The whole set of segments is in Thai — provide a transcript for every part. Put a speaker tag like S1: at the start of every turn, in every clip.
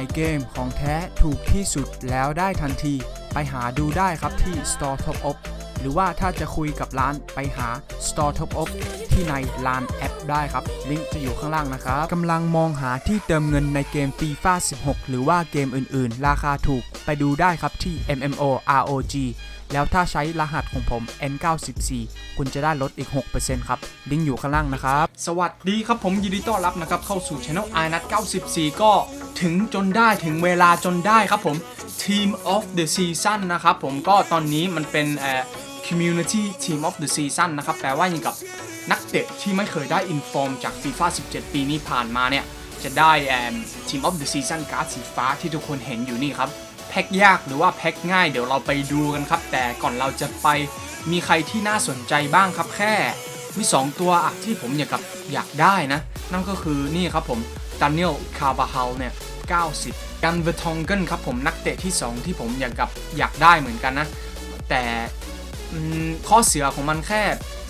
S1: ายเกมของแท้ถูกที่สุดแล้วได้ทันที ไปหาดูได้ครับที่ Store Top Up หรือว่าถ้าจะคุยกับร้านไปหา Store Top Up ที่ในร้านแอปได้ครับ ลิงก์จะอยู่ข้างล่างนะครับกำลังมองหาที่เติมเงินในเกม FIFA 16 หรือว่าเกมอื่นๆ ราคาถูกไปดูได้ครับที่ MMO ROG แล้วถ้าใช้รหัสของผม N94 คุณจะได้ลดอีก 6%ครับ ลิงก์อยู่ข้างล่างนะครับ สวัสดีครับผมยินดีต้อนรับนะครับ เข้าสู่ Channel i n a t 94ก็ ถึงจนได้ถึงเวลาจนได้ครับผม Team of the Season นะครับผมก็ตอนนี้มันเป็นเอ่อ Community Team of the Season นะครับ แปลว่าอย่างกับนักเตะที่ไม่เคยได้อินฟอร์มจาก FIFA 17 ปีนี้ผ่านมาเนี่ย จะได้แอม Team of the Season การ์ดสีฟ้าที่ทุกคนเห็นอยู่นี่ครับ แพ็คยากหรือว่าแพ็คง่ายเดี๋ยวเราไปดูกันครับ แต่ก่อนเราจะไปมีใครที่น่าสนใจบ้างครับแค่มี 2 ตัวอะที่ผมอยากกับอยากได้นะ นั่นก็คือนี่ครับผมด a น i e l คาบาเฮาลเนี่ย 90 กันเวทองเกิลครับผมนักเตะที่ 2 ที่ผมอยากกับอยากได้เหมือนกันนะ แต่ข้อเสียของมันแค่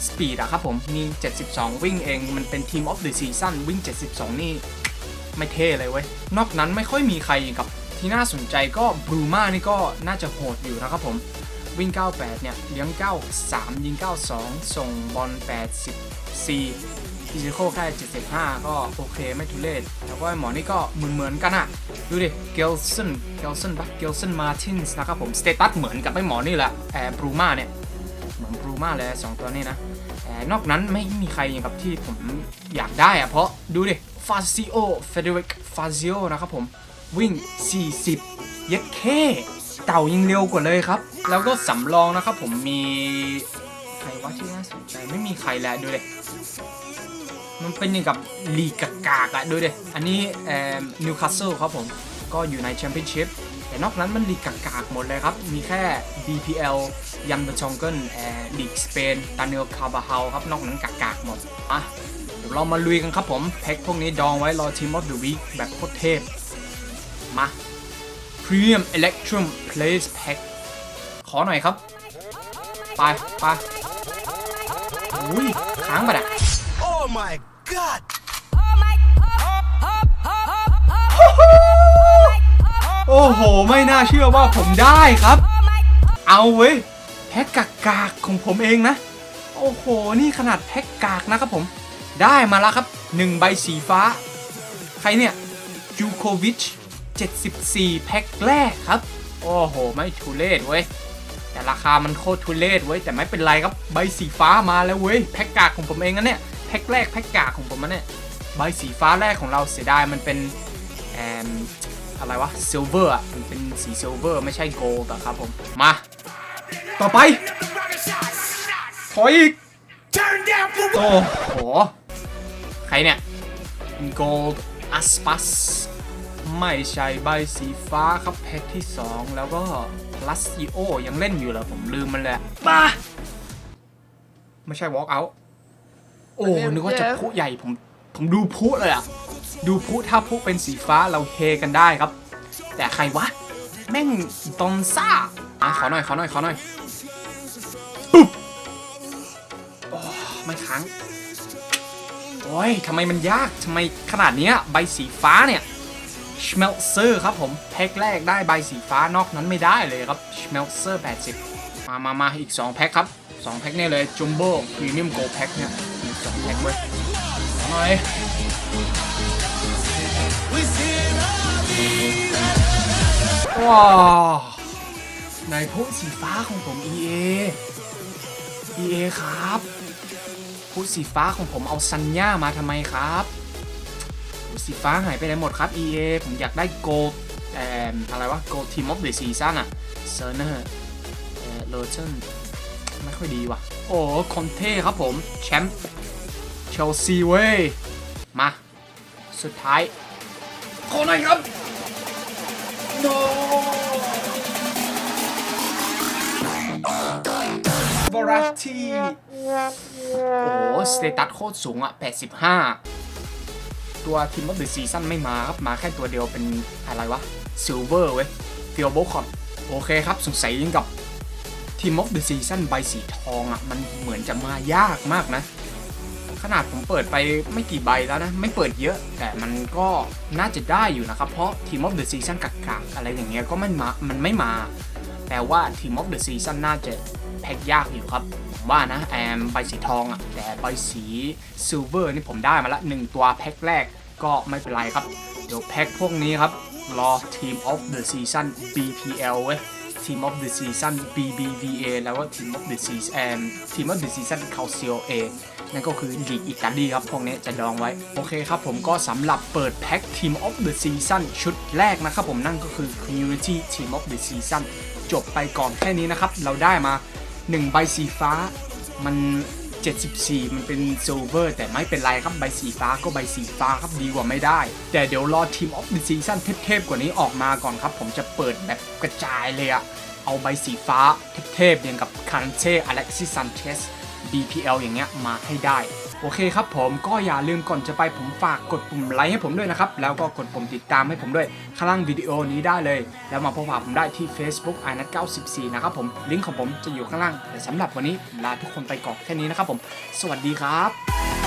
S1: สปีดอะครับผมมี 72 วิ่งเองมันเป็นทีมออฟเดอะซีซั่นวิ่ง 72 นี่ ไม่เท่เลยเว้ย นอกนั้นไม่ค่อยมีใครกับที่น่าสนใจก็บรูมานี่ก็น่าจะโหดอยู่นะครับผมวิ่ง 98 เนี่ยเลี้ยง 93 ยิง 92 ส่งบอล 84 ฟิสิโคแค่75 ก็โอเคไม่ทุเรศแล้วก็หมอนี่ก็เหมือนเหมือนกันอะดูดิเกลสันเกลสันปะเกลสันมาตินส์นะครับผมสเตตัสเหมือนกับไอ้หมอนี่แหละแอร์บรูมาเนี่ยเหมือนบรูมาเลยสองตัวนี้นะแต่นอกนั้นไม่มีใครอย่างกับที่ผมอยากได้อะเพราะดูดิฟาซิโอเฟเดริกฟาซิโอนะครับผมวิ่ง 40 เย็ดเคเต่ายิงเร็วกว่าเลยครับ แล้วก็สำรองนะครับผมมีใครวะที่น่าสนใจไม่มีใครแล้วดูดิ มันเป็นอย่างกับลีกกากอะดูดิอันนี้เอ่อนิวคาสเซิลครับผมก็อยู่ในแชมเปี้ยนชิพแต่นอกนั้นมันลีกกากๆหมดเลยครับ มีแค่ BPL ยันเบอร์ชองเกิลแอร์ลีกสเปนตาเนลคาบาฮาครับ นอกนั้นกากๆหมดอะเดี๋ยวเรามาลุยกันครับผม แพ็คพวกนี้ดองไว้รอทีมออฟเดอะวีคแบบโคตรเทพ มา Premium Electrum Place Pack ขอหน่อยครับ ไปไปอุ้ยค้างไปอะ
S2: Oh my god!
S1: โอ้โห ไม่น่าเชื่อว่าผมได้ครับ เอาเว้ย แพ็กกากๆของผมเองนะ โอ้โห นี่ขนาดแพ็กกากนะครับผม ได้มาแล้วครับ1ใบสีฟ้า ใครเนี่ยจูโควิช 74 แพ็คแรกครับ โอ้โห ไม่ทุเลศเว้ย แต่ราคามันโคตรทุเลศเว้ย แต่ไม่เป็นไรครับ ใบสีฟ้ามาแล้วเว้ย แพ็กกากของผมเองนะเนี่ย แพ็คแรกแพ็กกากของผมนะเนี่ยใบสีฟ้าแรกของเราเสียดายมันเป็นแอมอะไรวะซิลเวอร์อะมันเป็นสีซิลเวอร์ไม่ใช่โกลด์อะครับผม มา ต่อไปถอยอีก โอ้โห ใครเนี่ยโกลด์อัสปัสไม่ใช่ใบสีฟ้าครับแพ็คที่ 2 แล้วก็พลัสอีโอยังเล่นอยู่เหรอผมลืมมันเลยป้าไม่ใช่ walk out โอ้นึกว่าจะพุใหญ่ผมผมดูพุเลยอะดูพุถ้าพุเป็นสีฟ้าเราเฮกันได้ครับ แต่ใครวะ แม่งตอนซ่าอะขอหน่อยขอหน่อยขอหน่อยปุ๊บโอ้ไม่ค้างโอ้ยทำไมมันยากทำไมขนาดเนี้ยใบสีฟ้าเนี่ยชเมลเซอร์ครับผมแพ็คแรกได้ใบสีฟ้านอกนั้นไม่ได้เลยครับชเมลเซอร์80 มามามาอีก 2 แพ็คครับ 2 แพ็คเนี่ยเลยจุมโบ้พรีเมียมโกลแพ็คเนี่ย มีสองแพ็คเว้ยเอาหน่อย
S2: We sing
S1: ว้าวในพวกสีฟ้าของผม EA EA ครับพูดสีฟ้าของผมเอาซันย่ามาทำไมครับพูดสีฟ้าหายไปไหนหมดครับ EA ผมอยากได้โกลแอมอะไรวะโกลทีมออฟเดอะซีซั่นอะเซอร์เนอร์เออโรเชนไม่ค่อยดีว่ะ โอ้คอนเท่ครับผม แชมป์เช ลซีเว้ย มา สุดท้ายขอหน่อยครับ no วอรัตีโอ้โห สเตตัสโคตรสูงอะ85 ตัวทีมออฟเดอะซีซั่นไม่มาครับ มาแค่ตัวเดียวเป็นอะไรวะซิลเวอร์เว้ยฟิลโบคอนโอเคครับ สงสัยยิ่งกับทีมออฟเดอะซีซั่นใบสีทองอะมันเหมือนจะมายากมากนะ ขนาดผมเปิดไปไม่กี่ใบแล้วนะ ไม่เปิดเยอะ แต่มันก็น่าจะได้อยู่นะครับ เพราะทีมออฟเดอะซีซั่นกักๆอะไรอย่างเงี้ยก็ไมันมา มันไม่มา แต่ว่าทีมออฟเดอะซีซั่นน่าจะแพ็กยากอยู่ครับ ผมว่านะแอมใบสีทองอะ แต่ใบสีซิลเวอร์นี่ผมได้มาละหนึ่งตัวแพ็กแรกก็ไม่เป็นไรครับ เดี๋ยวแพ็กพวกนี้ครับ รอทีมออฟเดอะซีซั่น BPL เว้ย ทีมออฟเดอะซีซั่น BBVA แล้วก็ทีมออฟเดอะซีซั่นทีมออฟเดอะซีซั่น Calcio A นั่นก็คือลีกอิตาลีครับ พวกนี้จะดองไว้ โอเคครับผมก็สำหรับเปิดแพ็ค Team of the Season ชุดแรกนะครับผมนั่นก็คือ Community Team of the Season จบไปก่อนแค่นี้นะครับ เราได้มา 1 ใบสีฟ้ามัน 74 มันเป็นซิลเวอร์แต่ไม่เป็นไรครับใบสีฟ้าก็ใบสีฟ้าครับดีกว่าไม่ได้ แต่เดี๋ยวรอทีมออฟดิสซิชั่นเทพๆกว่านี้ออกมาก่อนครับ ผมจะเปิดแบบกระจายเลยอะเอาใบสีฟ้าเทพๆอย่างกับคานเช่อเล็กซิสซันเชส BPL อย่างเงี้ยมาให้ได้ โอเคครับผมก็อย่าลืมก่อนจะไปผมฝากกดปุ่มไลค์ให้ผมด้วยนะครับ แล้วก็กดปุ่มติดตามให้ผมด้วยข้างล่างวิดีโอนี้ได้เลย แล้วมาพบปะผมได้ที่ Facebook i n a t 94นะครับผมลิงก์ของผมจะอยู่ข้างล่างแต่สำหรับวันนี้ลาทุกคนไปก่อนแค่นี้นะครับผม สวัสดีครับ